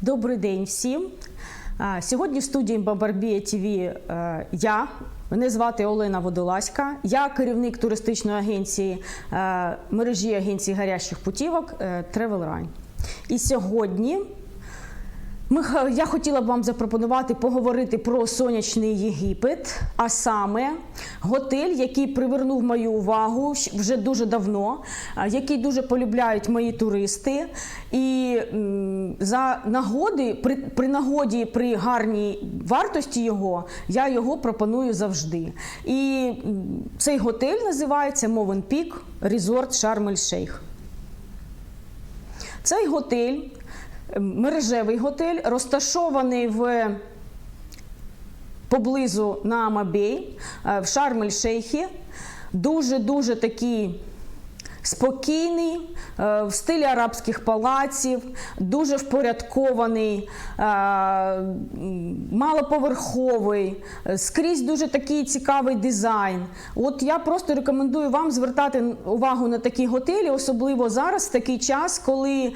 Добрий день всім. Сьогодні в студії Бабарбія ТВ е, я. Мене звати Олена Водоласька, Я керівник туристичної агенції е, мережі агенції гарячих путівок е, Travel Run. І сьогодні я хотіла б вам запропонувати поговорити про сонячний Єгипет, а саме готель, який привернув мою увагу вже дуже давно, який дуже полюбляють мої туристи. І за нагоди, при, при нагоді, при гарній вартості його, я його пропоную завжди. І цей готель називається Мовен Пік Resort Шарм Шейх. Цей готель, мережевий готель, розташований в поблизу на е, в Шарм-ель-Шейхі. Дуже-дуже такий спокійний, е, в стилі арабських палаців, дуже впорядкований, е, малоповерховий, е, скрізь дуже такий цікавий дизайн. От я просто рекомендую вам звертати увагу на такі готелі, особливо зараз, в такий час, коли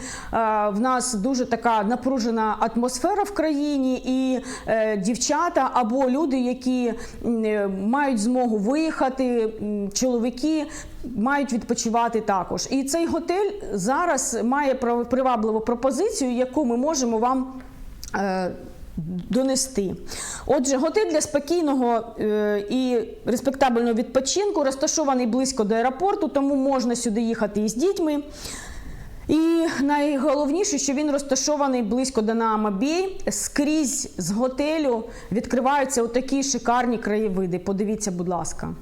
в нас дуже така напружена атмосфера в країні, і дівчата або люди, які мають змогу виїхати, чоловіки мають відпочивати також. І цей готель зараз має привабливу пропозицію, яку ми можемо вам. е, Донести. Отже, готель для спокійного е, і респектабельного відпочинку розташований близько до аеропорту, тому можна сюди їхати із дітьми. І найголовніше, що він розташований близько до Наамабій. Скрізь з готелю відкриваються отакі шикарні краєвиди. Подивіться, будь ласка.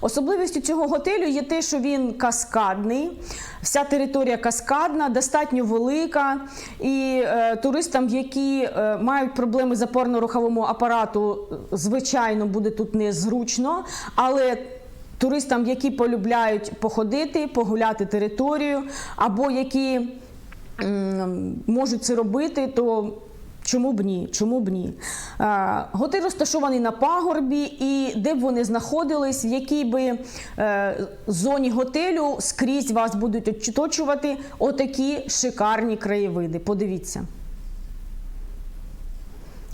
Особливістю цього готелю є те, що він каскадний, вся територія каскадна, достатньо велика. І е, туристам, які е, мають проблеми з опорно-руховому апарату, е, звичайно, буде тут незручно. Але туристам, які полюбляють походити, погуляти територію, або які можуть це робити, то Чому б ні? Чому б ні? Готель розташований на пагорбі, і де б вони знаходились, в якій би е, зоні готелю скрізь вас будуть оточувати отакі шикарні краєвиди. Подивіться.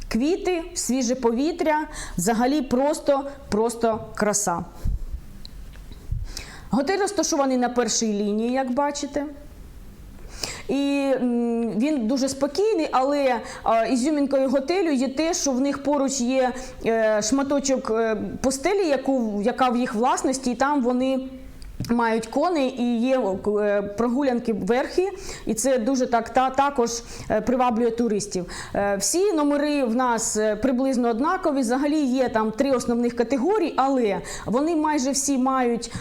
Квіти, свіже повітря, взагалі просто, просто краса. Готель розташований на першій лінії, як бачите. І він дуже спокійний, але ізюмінкою готелю є те, що в них поруч є е, шматочок е, постелі, яку, яка в їх власності, і там вони. Мають коней і є е, прогулянки верхи, і це дуже так та також е, приваблює туристів. Е, Всі номери в нас приблизно однакові. Взагалі є там три основних категорії, але вони майже всі мають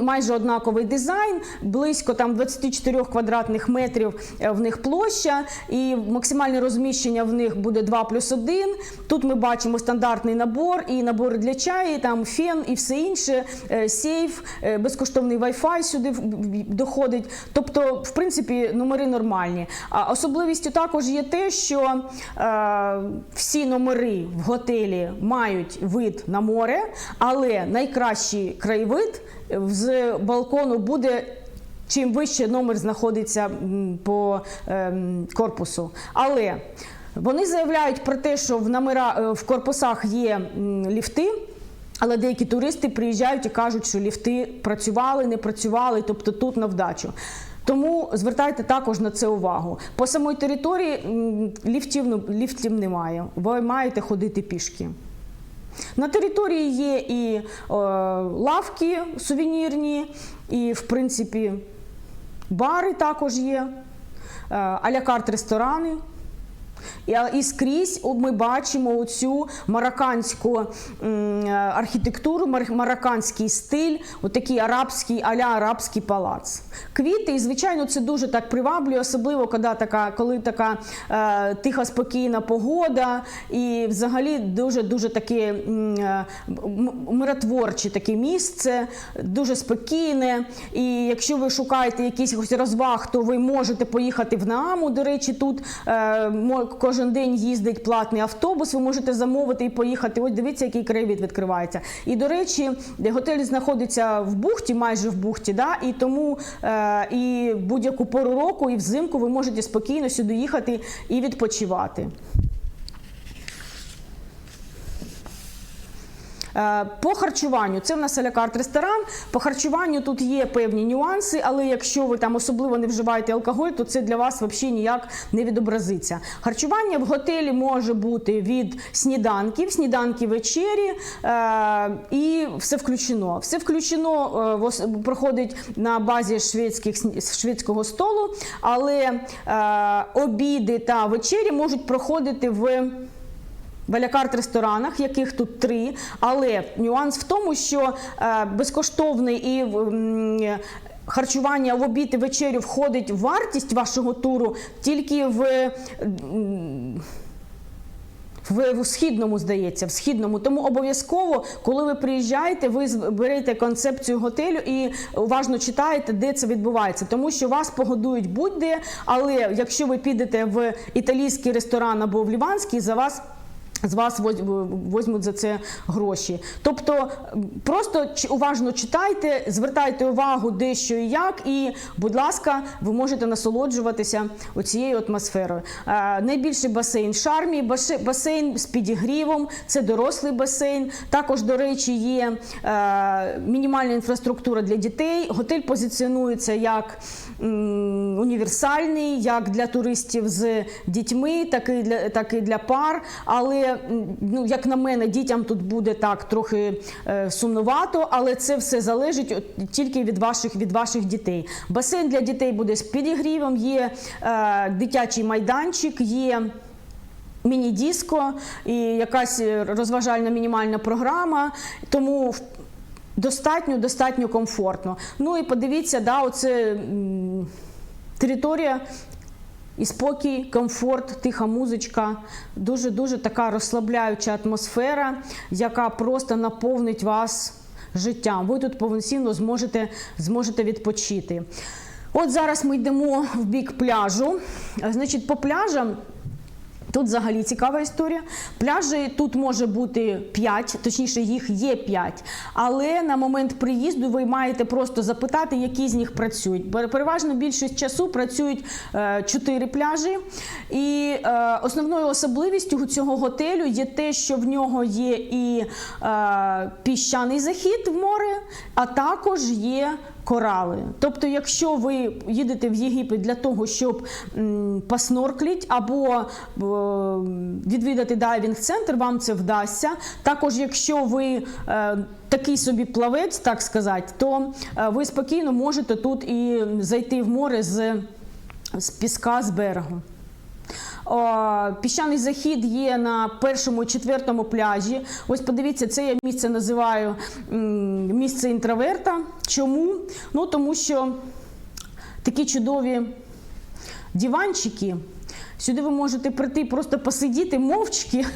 майже однаковий дизайн, близько там 24 квадратних метрів в них площа, і максимальне розміщення в них буде 2 плюс 1. Тут ми бачимо стандартний набор і набори для чаю, там фен і все інше, сейф, е, безкоштовний Wi-Fi сюди доходить. Тобто, в принципі, номери нормальні. А особливістю також є те, що е, всі номери в готелі мають вид на море, але найкращий краєвид е, з балкону буде. Чим вище номер знаходиться по ем, корпусу. Але вони заявляють про те, що в номера е, в корпусах є ліфти. Але деякі туристи приїжджають і кажуть, що ліфти працювали, не працювали, тобто тут на вдачу. Тому звертайте також на це увагу. По самій території ліфтів, ну, ліфтів немає. Ви маєте ходити пішки. На території є і е, лавки сувенірні, і, в принципі, бари також є, е, алякарт ресторани. І, скрізь ми бачимо оцю марокканську е, архітектуру, марокканський стиль, отакий арабський, аля арабський палац. Квіти, і звичайно, це дуже так приваблює, особливо коли така, коли така е, тиха, спокійна погода, і взагалі дуже дуже таке е, миротворче таке місце, дуже спокійне. І якщо ви шукаєте якісь розваг, то ви можете поїхати в Нааму. До речі, тут е, кожен день їздить платний автобус. Ви можете замовити і поїхати. Ось дивіться, який краєвід відкривається. І до речі, готель знаходиться в бухті, майже в бухті, да, і тому е, і будь-яку пору року, і взимку ви можете спокійно сюди їхати і відпочивати. По харчуванню це в нас алякарт ресторан. По харчуванню тут є певні нюанси, але якщо ви там особливо не вживаєте алкоголь, то це для вас взагалі ніяк не відобразиться. Харчування в готелі може бути від сніданків, сніданки вечері е, і все включено. Все включено е, проходить на базі шведських шведського столу, але е, обіди та вечері можуть проходити в. В алякарт ресторанах, яких тут три, але нюанс в тому, що е, безкоштовний і харчування в обід і вечерю входить в вартість вашого туру тільки в. в, східному здається, в східному. Тому обов'язково, коли ви приїжджаєте, ви берете концепцію готелю і уважно читаєте, де це відбувається. Тому що вас погодують будь-де, але якщо ви підете в італійський ресторан або в ліванський, за вас. З вас воз- возьмуть за це гроші. Тобто просто уважно читайте, звертайте увагу, де що і як, і, будь ласка, ви можете насолоджуватися оцією атмосферою. Е, найбільший басейн шармі, басейн з підігрівом, це дорослий басейн. Також, до речі, є е, мінімальна інфраструктура для дітей. Готель позиціонується як універсальний, як для туристів з дітьми, так і для, так і для пар. Але, ну, як на мене, дітям тут буде так трохи е, сумнувато, але це все залежить тільки від ваших, від ваших дітей. Басейн для дітей буде з підігрівом, є е, дитячий майданчик, є. Міні-диско і якась е, розважальна мінімальна програма, тому достатньо, достатньо комфортно. Ну і подивіться, да, оце територія і спокій, комфорт, тиха музичка, дуже дуже така розслабляюча атмосфера, яка просто наповнить вас життям. Ви тут повноцінно зможете, зможете відпочити. От зараз ми йдемо в бік пляжу. Значить, по пляжам. Тут взагалі цікава історія. Пляжі тут може бути 5, точніше, їх є 5. Але на момент приїзду ви маєте просто запитати, які з них працюють. Переважно більшість часу працюють 4 пляжі. І е, основною особливістю цього готелю є те, що в нього є і е, піщаний захід в море, а також є корали. Тобто, якщо ви їдете в Єгипет для того, щоб посноркліть або е, відвідати дайвінг-центр, вам це вдасться. Також, якщо ви е, такий собі плавець, так сказати, то е, ви спокійно можете тут і зайти в море з, з піска з берегу. Піщаний захід є на першому четвертому пляжі. Ось подивіться, це я місце називаю місце інтроверта. Чому? Ну тому що такі чудові диванчики. Сюди ви можете прийти, просто посидіти мовчки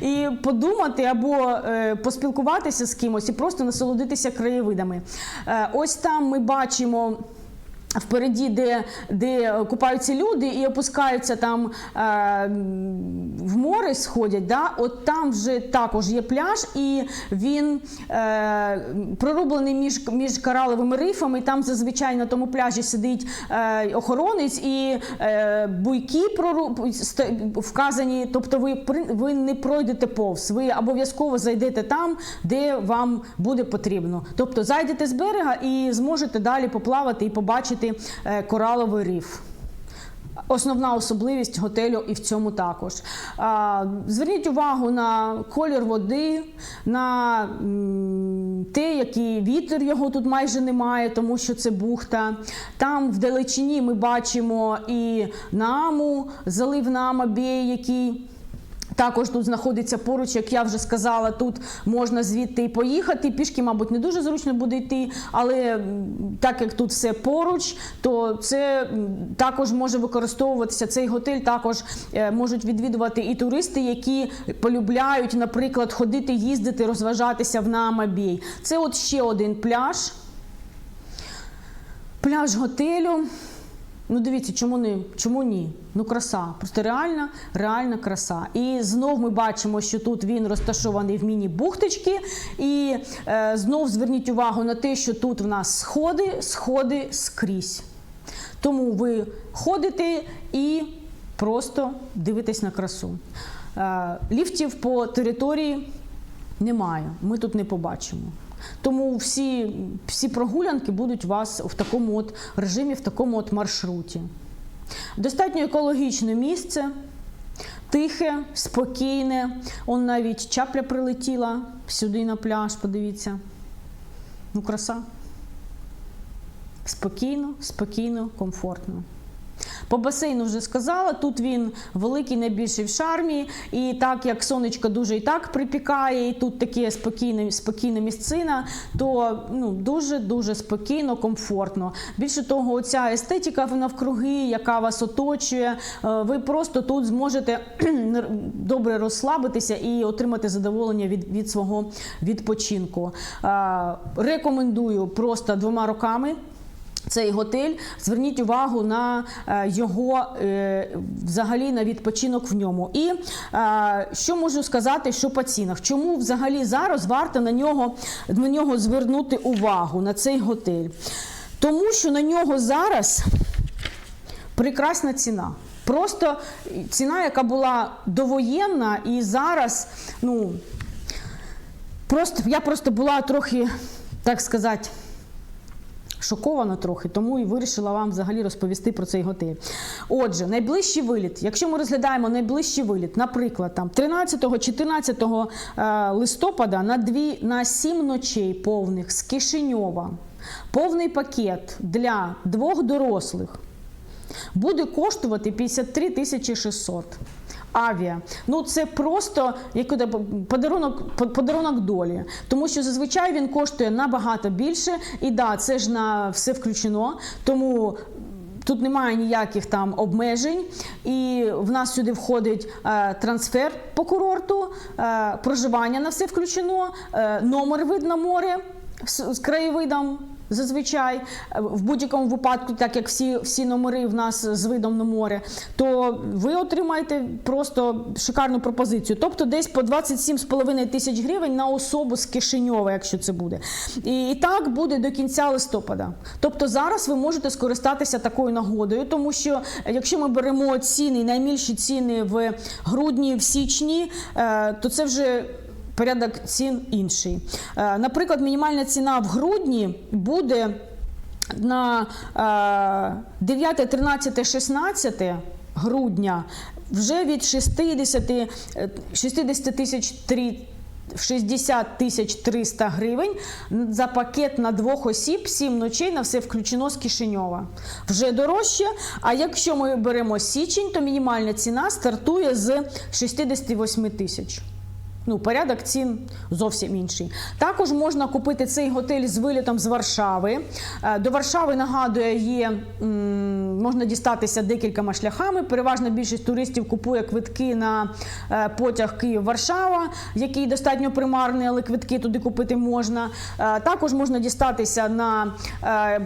і подумати або е, поспілкуватися з кимось і просто насолодитися краєвидами. Е, ось там ми бачимо. Впереді, де, де купаються люди і опускаються там е, в море, сходять, да? от там вже також є пляж, і він е, прорублений між, між кораловими рифами. Там зазвичай на тому пляжі сидить е, охоронець і е, буйки прору- ст- вказані. Тобто ви, ви не пройдете повз, ви обов'язково зайдете там, де вам буде потрібно. Тобто зайдете з берега і зможете далі поплавати і побачити е, кораловий риф. Основна особливість готелю і в цьому також. Зверніть увагу на колір води, на те, який вітер його тут майже немає, тому що це бухта. Там в далечині ми бачимо і наму, залив Нама Бей, який також тут знаходиться поруч, як я вже сказала, тут можна звідти і поїхати. Пішки, мабуть, не дуже зручно буде йти, але так як тут все поруч, то це також може використовуватися. Цей готель також е, можуть відвідувати і туристи, які полюбляють, наприклад, ходити, їздити, розважатися в Намабій. Це от ще один пляж. Пляж готелю. Ну, дивіться, чому не чому ні? Ну, краса, просто реальна, реальна краса. І знов ми бачимо, що тут він розташований в міні-бухточки. І е, знов зверніть увагу на те, що тут в нас сходи, сходи скрізь. Тому ви ходите і просто дивитесь на красу. Е, ліфтів по території немає, ми тут не побачимо. Тому всі, всі прогулянки будуть у вас в такому от режимі, в такому от маршруті. Достатньо екологічне місце, тихе, спокійне. Он навіть чапля прилетіла сюди на пляж, подивіться. Ну, краса. Спокійно, спокійно, комфортно. По басейну вже сказала, тут він великий, найбільший в шармі, і так як сонечко дуже і так припікає, і тут таке спокійне, спокійна місцина, то ну, дуже-дуже спокійно, комфортно. Більше того, оця естетика навкруги, яка вас оточує, е, ви просто тут зможете добре розслабитися і отримати задоволення від, від свого відпочинку. Е, Рекомендую просто двома руками. Цей готель, зверніть увагу на е, його е, взагалі на відпочинок в ньому. І е, що можу сказати, що по цінах? Чому взагалі зараз варто на нього, на нього звернути увагу на цей готель? Тому що на нього зараз прекрасна ціна. Просто ціна, яка була довоєнна, і зараз, ну просто я просто була трохи, так сказати шокована трохи, тому і вирішила вам взагалі розповісти про цей готель. Отже, найближчий виліт. Якщо ми розглядаємо найближчий виліт, наприклад, там 13-14 е, листопада на дві на 7 ночей повних з Кишиньова, повний пакет для двох дорослих буде коштувати 53 тисячі 600. Авіа. Ну це просто як буде подарунок, подарунок долі. Тому що зазвичай він коштує набагато більше. І да, це ж на все включено. Тому. Тут немає ніяких там обмежень, і в нас сюди входить е, трансфер по курорту, е, проживання на все включено, е, номер вид на море з, з краєвидом. Зазвичай в будь-якому випадку, так як всі всі номери в нас з видом на море, то ви отримаєте просто шикарну пропозицію. Тобто десь по 27,5 тисяч гривень на особу з Кишиньова, якщо це буде. І, і так буде до кінця листопада. Тобто зараз ви можете скористатися такою нагодою, тому що якщо ми беремо ціни, найбільші ціни в грудні, в січні, е, то це вже порядок цін інший. Е, Наприклад, мінімальна ціна в грудні буде на 9, 13, 16 грудня вже від 60 60 тисяч 3 60 тисяч 300 гривень за пакет на двох осіб, 7 ночей на все включено з Кишиньова. Вже дорожче. А якщо ми беремо січень, то мінімальна ціна стартує з 68 тисяч. Ну, порядок цін зовсім інший. Також можна купити цей готель з вилітом з Варшави. Е, До Варшави нагадує, є можна дістатися декількома шляхами. Переважна більшість туристів купує квитки на е, потяг Київ-Варшава, який достатньо примарний, але квитки туди купити можна. Е, Також можна дістатися на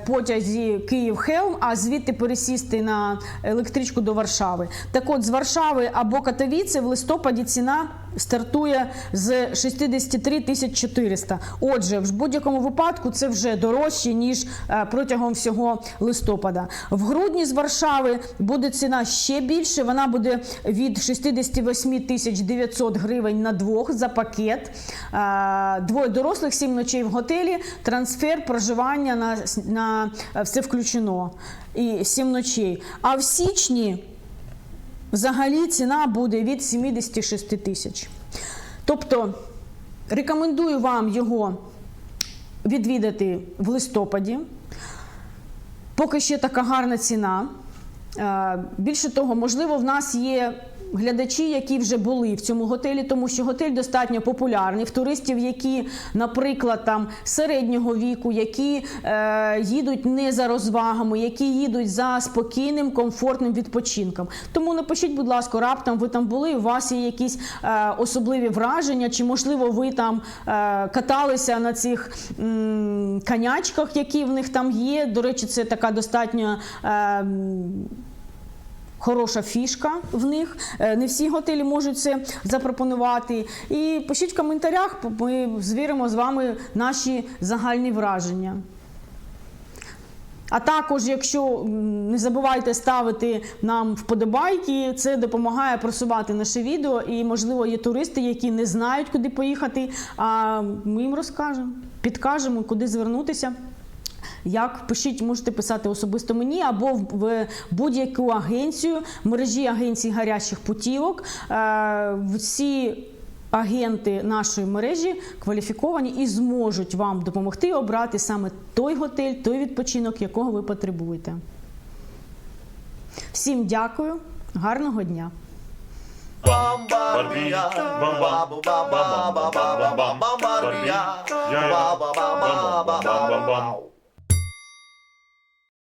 потязі Київ-Хелм, а звідти пересісти на електричку до Варшави. Так от з Варшави або Катовіце в листопаді ціна стартує з 63 тисяч 400. Отже, в будь-якому випадку це вже дорожче, ніж е, протягом всього листопада. В грудні з Варшави буде ціна ще більше. Вона буде від 68 тисяч 900 гривень на двох за пакет. Е, Двоє дорослих, сім ночей в готелі, трансфер, проживання на, на е, все включено. І сім ночей. А в січні. Взагалі ціна буде від 76 тисяч. Тобто рекомендую вам його відвідати в листопаді. Поки ще така гарна ціна. Е, Більше того, можливо, в нас є глядачі, які вже були в цьому готелі, тому що готель достатньо популярний. В туристів, які, наприклад, там середнього віку, які е, їдуть не за розвагами, які їдуть за спокійним, комфортним відпочинком. Тому напишіть, будь ласка, раптом ви там були, у вас є якісь е, особливі враження, чи можливо ви там е, каталися на цих м, конячках, які в них там є. До речі, це така достатньо. Е, Хороша фішка в них. Е, Не всі готелі можуть це запропонувати. І пишіть в коментарях, ми звіримо з вами наші загальні враження. А також, якщо не забувайте ставити нам вподобайки, це допомагає просувати наше відео. І, можливо, є туристи, які не знають, куди поїхати. А ми їм розкажемо, підкажемо, куди звернутися. Як пишіть, можете писати особисто мені або в, будь-яку агенцію мережі агенцій гарячих путівок. Е, всі агенти нашої мережі кваліфіковані і зможуть вам допомогти обрати саме той готель, той відпочинок, якого ви потребуєте. Всім дякую, гарного дня! Barbia, ba ba ba